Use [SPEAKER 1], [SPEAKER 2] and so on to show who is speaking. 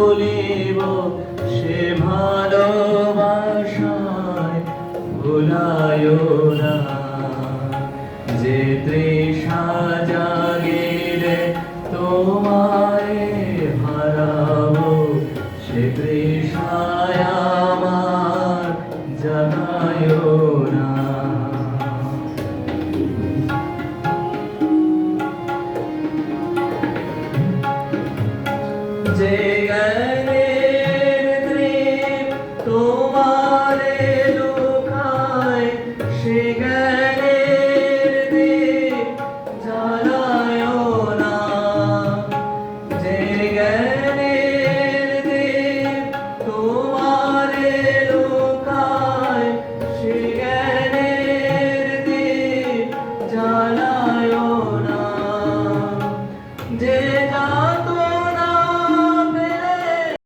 [SPEAKER 1] বলিব সে ভালোবাসায় না। যে তৃষা তোমায় হারাবো সে আমার জানায় না। যে day.